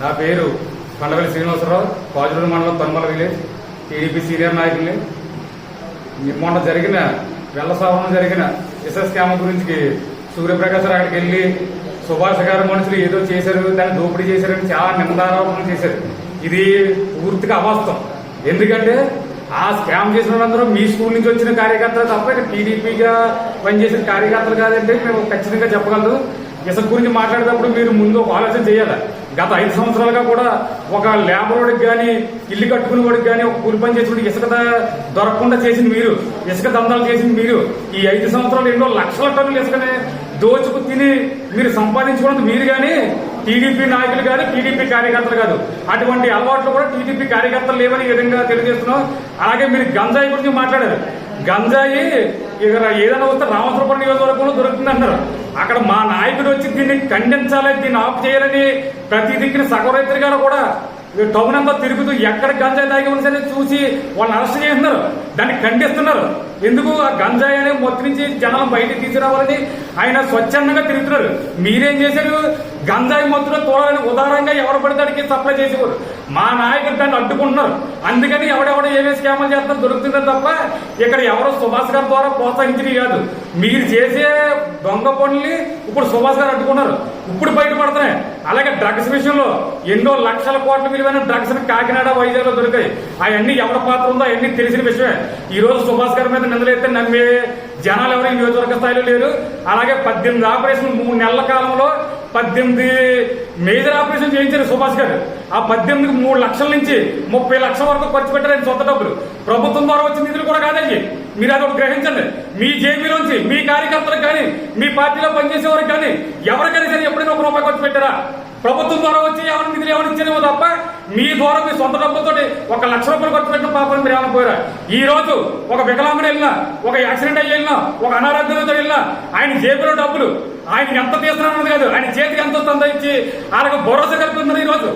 నా పేరు కొండవల్లి శ్రీనివాసరావు కాజులూరు మండలం తన్మల విలేజ్ టీడీపీ సీనియర్ నాయకుల్ని మొన్న జరిగిన వెల్లసావనం జరిగిన ఎస్ఎస్ క్యామ గురించి సూర్యప్రకాశ్ రావు అక్కడికి వెళ్ళి సుభాష్ గారు మనుషులు ఏదో చేశారు దాన్ని దోపిడీ చేశారని చాలా నిందారోపణ చేశారు. ఇది పూర్తిగా అవాస్తవం. ఎందుకంటే ఆ స్కామ్ చేసిన వాళ్ళందరూ మీ స్కూల్ నుంచి వచ్చిన కార్యకర్తలు తప్ప టీడీపీగా పనిచేసిన కార్యకర్తలు కాదంటే మేము ఖచ్చితంగా చెప్పగలరు. ఇసుక గురించి మాట్లాడేటప్పుడు మీరు ముందు ఒక ఆలోచన చేయాలి. గత ఐదు సంవత్సరాలుగా కూడా ఒక లేబరోడికి కానీ ఇల్లు కట్టుకునే వాడికి కానీ ఒక కూలి పని చేసిన ఇసుక దొరకకుండా చేసింది మీరు. ఇసుక దందాలు చేసింది మీరు. ఈ ఐదు సంవత్సరాలు ఎన్నో లక్షల టన్నులు ఇసుకనే దోచుకు తిని మీరు సంపాదించుకున్నది మీరు కానీ టీడీపీ నాయకులు కాదు టీడీపీ కార్యకర్తలు కాదు. అటువంటి అలవాట్లు కూడా టీడీపీ కార్యకర్తలు లేవని ఈ విధంగా తెలియజేస్తున్నాం. అలాగే మీరు గంజాయి గురించి మాట్లాడారు. గంజాయి ఇక్కడ ఏదైనా వస్తే రామచంద్రపురం నియోజకవర్గంలో దొరుకుతుంది అంటారు అక్కడ మా నాయకుడు వచ్చి దీన్ని ఖండించాలి దీన్ని ఆఫ్ చేయాలని ప్రతి దిక్కున సగం రైతులు గారు కూడా టౌన్ అంతా తిరుగుతూ ఎక్కడ గంజాయి తాగి ఉన్నా సరే చూసి వాళ్ళని అరెస్ట్ చేస్తున్నారు. దాన్ని ఖండిస్తున్నారు. ఎందుకు ఆ గంజాయి అనే మొత్తం నుంచి జనాలు బయటకు తీసుకురావాలని ఆయన స్వచ్ఛందంగా తిరుగుతున్నారు. మీరేం చేశారు? గంజాయి మొత్తం తోడాలని ఉదారంగా ఎవరు పడితే సప్లై చేసేవారు. మా నాయకులు దాన్ని అడ్డుకుంటున్నారు. అందుకని ఎవడెవడ ఏమేమి స్కామ్లు చేస్తున్నారు దొరుకుతుందని తప్ప ఇక్కడ ఎవరో సుభాష్ గారి ద్వారా ప్రోత్సహించినవి కాదు. మీరు చేసే దొంగ పనుల్ని ఇప్పుడు సుభాష్ గారు అడ్డుకున్నారు ఇప్పుడు బయటపడుతున్నాయి అలాగే డ్రగ్స్ విషయంలో ఎన్నో లక్షల కోట్ల విలువైన డ్రగ్స్ కాకినాడ వైజాగ్లో దొరికాయి. అవన్నీ ఎవరి పాత్ర ఉందో అవన్నీ తెలిసిన విషయమే. ఈ రోజు సుభాష్ గారి మీద నిందలైతే నమ్మే జనాలు ఎవరు? ఈ నియోజకవర్గ స్థాయిలో లేరు. అలాగే పద్దెనిమిది ఆపరేషన్ మూడు నెలల కాలంలో పద్దెనిమిది మేజర్ ఆపరేషన్ చేయించారు సుభాష్ గారు. ఆ పద్దెనిమిదికి మూడు లక్షల నుంచి ముప్పై లక్షల వరకు ఖర్చు పెట్టారు సొంత డబ్బులు. ప్రభుత్వం ద్వారా వచ్చిన నిధులు కూడా కాదండి. మీరు అది గ్రహించండి. మీ జేబీలోంచి మీ కార్యకర్తలకు మీ పార్టీలో పనిచేసేవారు కానీ ఎవరికైనా సరే ఎప్పుడైనా ఒక రూపాయి ఖర్చు పెట్టారా? ప్రభుత్వం ద్వారా వచ్చి ఎవరి నిధులు ఎవరు ఇచ్చేమో తప్ప మీ ద్వారా మీ సొంత డబ్బులతో ఒక లక్ష రూపాయలు ఖర్చు పెట్టిన పాపం మీరు ఏమైనా పోయారా? ఈ రోజు ఒక వికలాంగుడు వెళ్ళినా ఒక యాక్సిడెంట్ అయ్యి వెళ్ళినా ఒక అనారోగ్యంతో వెళ్ళినా ఆయన జేబులో డబ్బులు ఆయన ఎంత తీస్తున్నారన్నది కాదు ఆయన చేతికి ఎంత వస్తుందో ఇచ్చి ఆయనకు భరోసా కల్పిస్తున్నారు ఈ రోజు.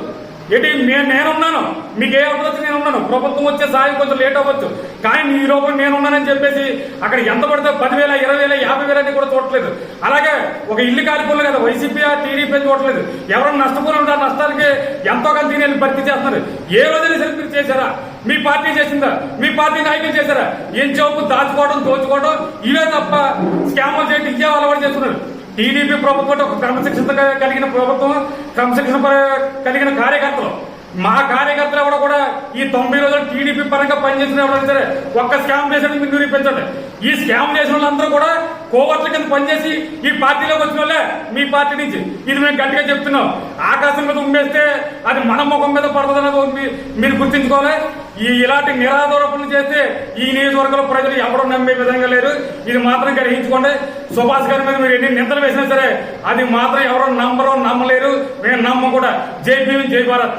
ఏంటి? నేను నేనున్నాను. మీకు ఏ అవ్వచ్చు నేను ఉన్నాను ప్రభుత్వం వచ్చే సాయం కొంచెం లేట్ అవ్వచ్చు. కానీ ఈ లోపల నేనున్నానని చెప్పేసి అక్కడ ఎంత పడితే పదివేల ఇరవై వేల యాభై వేల అని కూడా చూడట్లేదు. అలాగే ఒక ఇల్లు కాలిపోలేదు కదా. వైసీపీ టీడీపీ చూడట్లేదు. ఎవరైనా నష్టపోయిన ఉంటే నష్టానికి ఎంతో కొంత దీని వెళ్ళి భర్తీ చేస్తున్నారు ఏ రోజైనా సరే చేశారా? మీ పార్టీ చేసిందా? మీ పార్టీ నాయకులు చేశారా? ఏం చౌపు దాచుకోవడం దోచుకోవడం? ఇవే తప్ప స్కామ్లు చేయడం ఇవే అలవాటు చేస్తున్నారు. టీడీపీ ప్రభుత్వం ఒక క్రమశిక్షణ కలిగిన ప్రభుత్వం క్రమశిక్షణ పర- కలిగిన కార్యకర్తలు. మా కార్యకర్తలు ఎవడో కూడా ఈ తొంభై రోజులు టీడీపీ పరంగా పనిచేసిన ఎవరైనా సరే ఒక్క స్కామ్ చేసినట్టు మీరు నిరూపించండి ఈ స్కామ్ చేసిన వాళ్ళందరూ కూడా కోవర్ట్ల కింద పనిచేసి ఈ పార్టీలోకి వచ్చిన వాళ్ళే మీ పార్టీ నుంచి. ఇది మేము గట్టిగా చెప్తున్నాం. ఆకాశం మీద ఉమ్మేస్తే అది మన ముఖం మీద పడుతుంది మీరు గుర్తించుకోవాలి. ఈ ఇలాంటి నిరాదోరపణలు చేస్తే ఈ నియోజకవర్గంలో ప్రజలు ఎవరు నమ్మే విధంగా లేరు. ఇది మాత్రం గ్రహించుకోండి. సుభాష్ గారి మీద మీరు ఎన్ని నిందలు వేసినా సరే అది మాత్రం ఎవరు నమ్మరు నమ్మలేరు. మేము నమ్మ కూడా. జై భీమ్ జై భారత్.